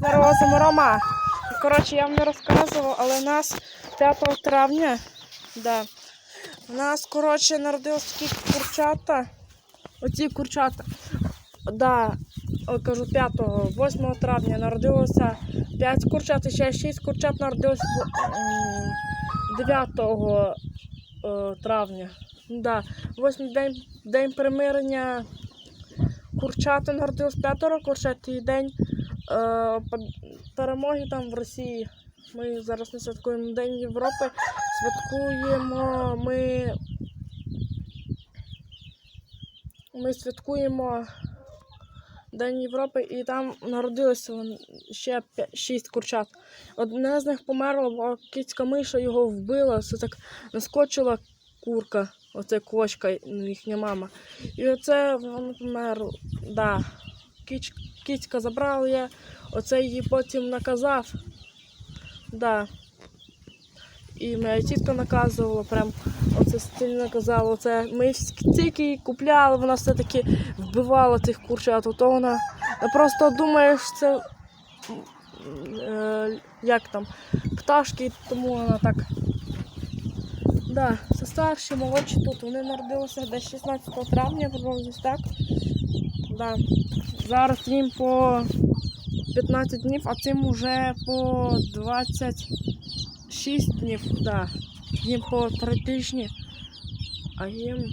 Здорово, Рома. Коротше, я вам не розказував, але у нас 5 травня, да, у нас, коротше, народились такі курчата. Оці курчата. Да, кажу 5, 8 травня народилося 5 курчат, ще 6 курчат народилось 9 е, травня. Да, 8 день, день примирення курчата народилось 5 курчат і день перемоги там в Росії. Ми зараз не святкуємо День Європи. Святкуємо ми. Ми святкуємо День Європи і там народилося ще 6 курчат. Одне з них померло, бо кицька миша його вбила, це так наскочила курка, оце квочка, їхня мама. І оце воно померло. Да. Кіч, кицька забрала я, оце її потім наказав. Да. І моя тітка наказувала, прям оце стильно наказала. Оце ми тільки її купляли, вона все-таки вбивала цих курчат. То вона просто думаєш, це е, як там, пташки, тому вона так. Да, це старші, молодші тут. Вони народилися десь 16 травня, так. Да. Зараз їм по 15 днів, а цим уже по 26 днів, да. Їм по 3 тижні, а їм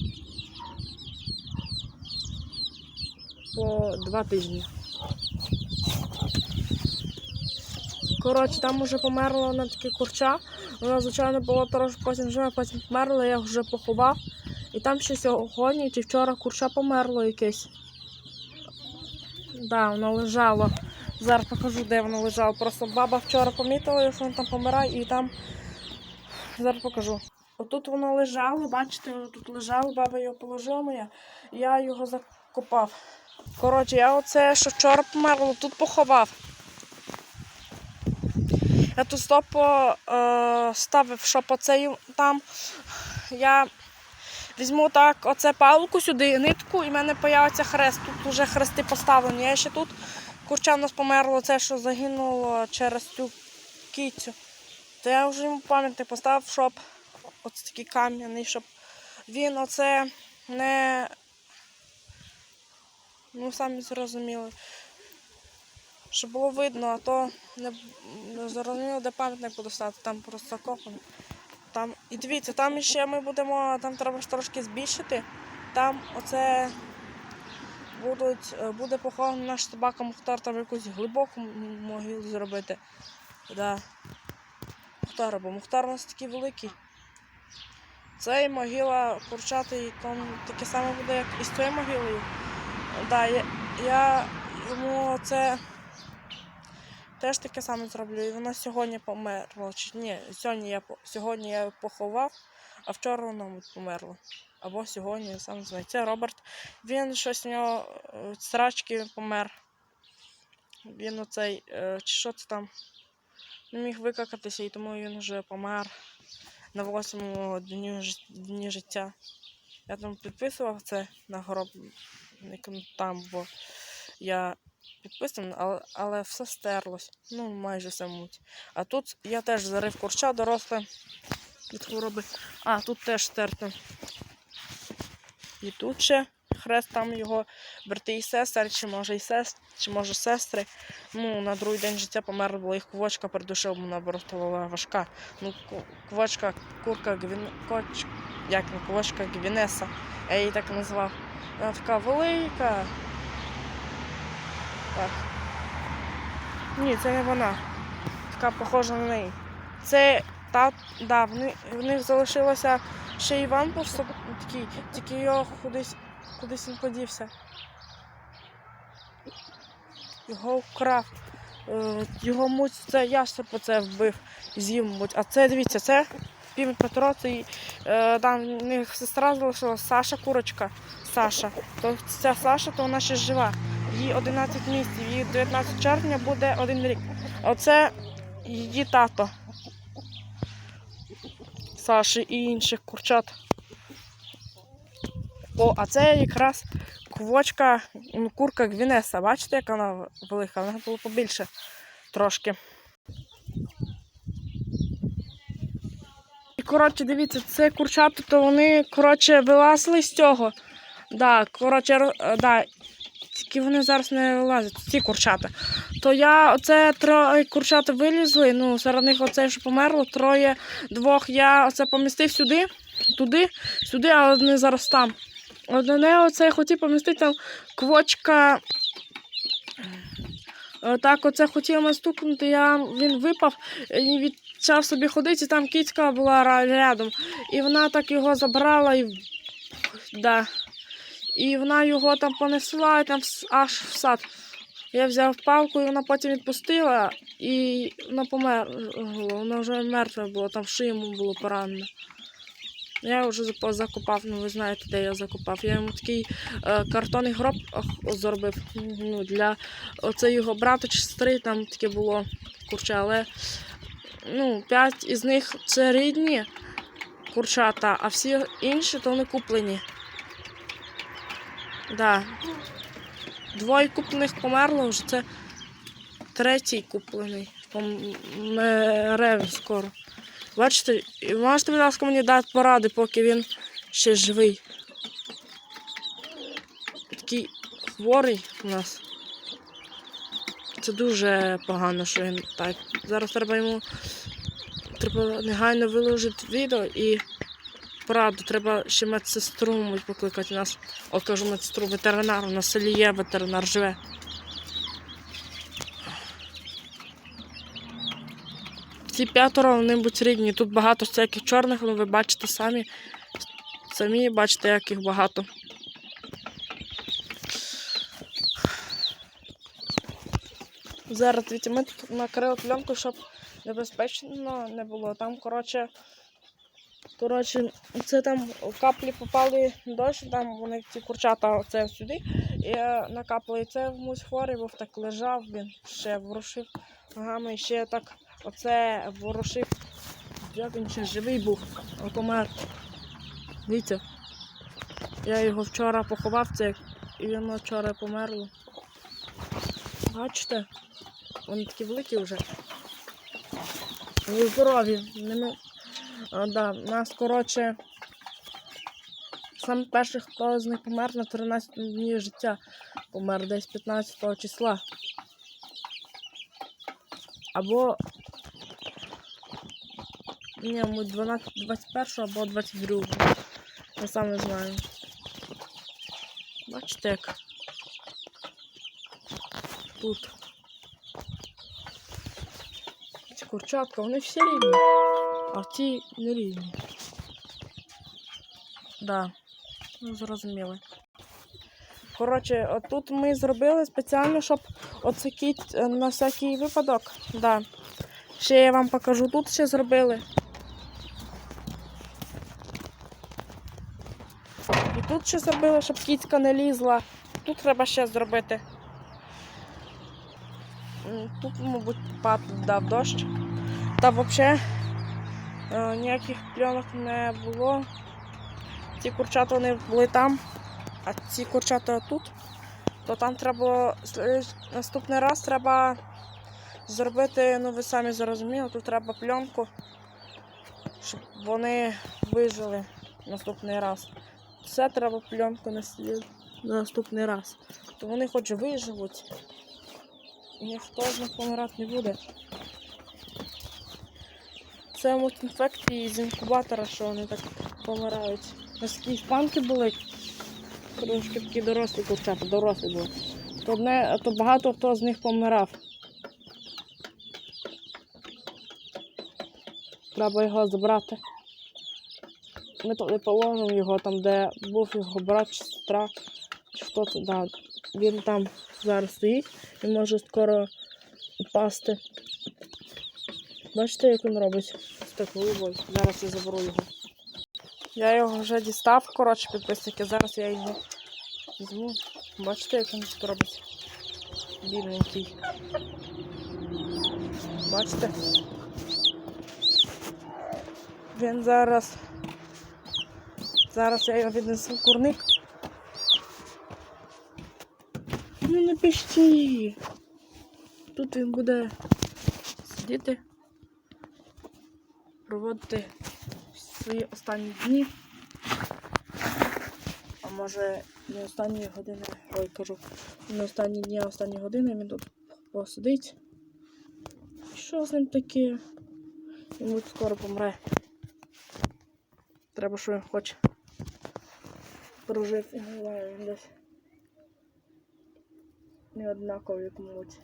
по 2 тижні. Коротше, там уже померло на таке курча. Воно, звичайно, було трошки потім живе, потім померло, я вже поховав. І там ще сьогодні чи вчора курча померло якесь. Да, воно лежало. Зараз покажу, де воно лежало. Просто баба вчора помітила, що воно там помирає, і там. Зараз покажу. Отут воно лежало, бачите, воно тут лежало, баба його положила моя, я його закопав. Коротше, я оце, що вчора померло, тут поховав. Я тут стопо е, ставив, щоб оцей там. Я візьму так, оце палку сюди, нитку, і в мене появиться хрест. Тут вже хрести поставлені. Я ще тут курча в нас померло, це що загинуло через цю кіцю. То я вже йому пам'ятник поставив, щоб оце такий кам'яний, щоб він оце не. Ну, самі зрозуміли. Щоб було видно, а то не, зрозуміло, де пам'ятник буде стати, там просто закопано. Там, і дивіться, там ще ми будемо, там треба трошки збільшити. Там оце будуть, е, буде похований наш собака Мухтар, там якусь глибоку могилу зробити. Да. Мухтар, бо Мухтар у нас такий великий. Цей могила курчатий, там таке саме буде, як і з тією могилою. Да, я, я йому це теж таке саме зроблю. І воно сьогодні померло. Чи ні, сьогодні я, сьогодні я поховав, а вчора воно померло. Або сьогодні, сам знаю. Це Роберт. Він щось у нього е, срачки помер. Він оцей, е, чи що це там, не міг викакатися, і тому він вже помер на восьмому дні, життя. Я там підписував це на гроб там, бо я підписаний, але, але все стерлось. Ну, майже все муть. А тут я теж зарив курча доросле від хвороби. А, тут теж стерто. І тут ще хрест, там його брати і сестри, чи може і сестри, чи може сестри. Ну, на другий день життя померла, бо їх квочка придушила, вона була важка. Ну, квочка, курка, гвін... коч... як не квочка Гвінеса. Я її так назвав. Вона така велика. Так. Ні, це не вона. Така похожа на неї. Це та, да, в них, в них залишилося ще Іван соб- такий, тільки його кудись, кудись він подівся. Його вкрав. Е, Його муть це ястреб це вбив, з'їв, мабуть. А це дивіться, це півень Петро, це е, там в них сестра залишилася Саша курочка. Саша. То ця Саша, то вона ще жива. Їй 11 місяців, їй 19 червня буде один рік. Оце її тато. Саші і інших курчат. О, а це якраз квочка, курка Гвінеса. Бачите, яка вона велика? Вона була побільше. трошки. І коротше, дивіться, це курчата, то вони коротше вилазили з цього. Да, коротше, е, да, тільки вони зараз не вилазять, ці курчата. То я оце троє курчата вилізли, ну, серед них оце, що померло, троє, двох я оце помістив сюди, туди, сюди, а одне зараз там. Одне оце я хотів помістити там квочка. е, Так, оце хотів стукнути, я, він випав і відчав собі ходити, там кицька була рядом. І вона так його забрала і. Да. І вона його там понесла там аж в сад. Я взяв палку, і вона потім відпустила, і вона померла. Вона вже мертва була, там в шиї йому було поранено. Я вже закопав, ну ви знаєте, де я закопав. Я йому такий е, картонний гроб зробив. Ну, для оце його брата чи сестри там таке було курча, але ну, п'ять із них це рідні курчата, а всі інші то вони куплені. Да. Двоє куплених померло, вже це третій куплений. Помре скоро. Бачите, можете, будь ласка, мені дати поради, поки він ще живий. Такий хворий у нас. Це дуже погано, що він так. Зараз треба йому треба негайно виложити відео і пораду. Треба ще медсестру мабуть, покликати нас. О, кажу медсестру, ветеринар, у селі є ветеринар живе. Ці п'ятеро вони будуть рідні. Тут багато всяких чорних, ну ви бачите самі. Самі бачите, як їх багато. Зараз дивіться, ми тут накрили пленку, щоб небезпечно не було. Там, коротше, коротше, це там каплі попали дощ, там вони ці курчата оце сюди. І е, накапали. І це комусь хворий був, так лежав, він ще ворушив ногами, ще так оце ворушив. Як він ще живий був, а помер. Дивіться. Я його вчора поховав, це, і воно вчора померло. Бачите? Вони такі великі вже. Вони здорові. А, да, нас, коротше, саме перший, хто з них помер на 13 днів життя. Помер десь 15 числа. Або. Ні, ми 12, 21 або 22. Я сам не знаю. Бачите як. Тут. Ці курчатка, вони всі рівні, а ті не рівні. Да, ну зрозуміли. Коротше, отут ми зробили спеціально, щоб оце кіт е, на всякий випадок. Да. Ще я вам покажу, тут ще зробили. І тут ще зробили, щоб кітка не лізла. Тут треба ще зробити. Тут, мабуть, падав дощ. Та взагалі ніяких пленок не було. Ці курчата вони були там, а ці курчата тут. То там треба наступний раз треба зробити, ну ви самі зрозуміли, тут треба пленку, щоб вони вижили наступний раз. Все треба пленку на наступний раз. То вони хоч виживуть. Ніхто з них помирати не буде. Це мабуть, інфекції з інкубатора, що вони так помирають. Наскільки іспанки були, трошки такі дорослі курчата, дорослі були. То, одне, то багато хто з них помирав. Треба його забрати. Ми туди положимо його там, де був його брат чи сестра. Чи хто да. Він там зараз стоїть і може скоро впасти. Бачите, як він робить такою головою. Зараз я заберу його. Я його вже дістав, коротше, підписники. Зараз я його візьму. Бачите, як він робить? Бідненький. Бачите? Він зараз. Зараз я його віднесу в курник. Ну не пішті. тут він буде сидіти, проводити свої останні дні. А може не останні години, ой, кажу, не останні дні, а останні години він тут посидить. Що з ним таке? Він скоро помре. Треба, що він хоче. Прожив, не знаю, він десь не однаково, як мабуть.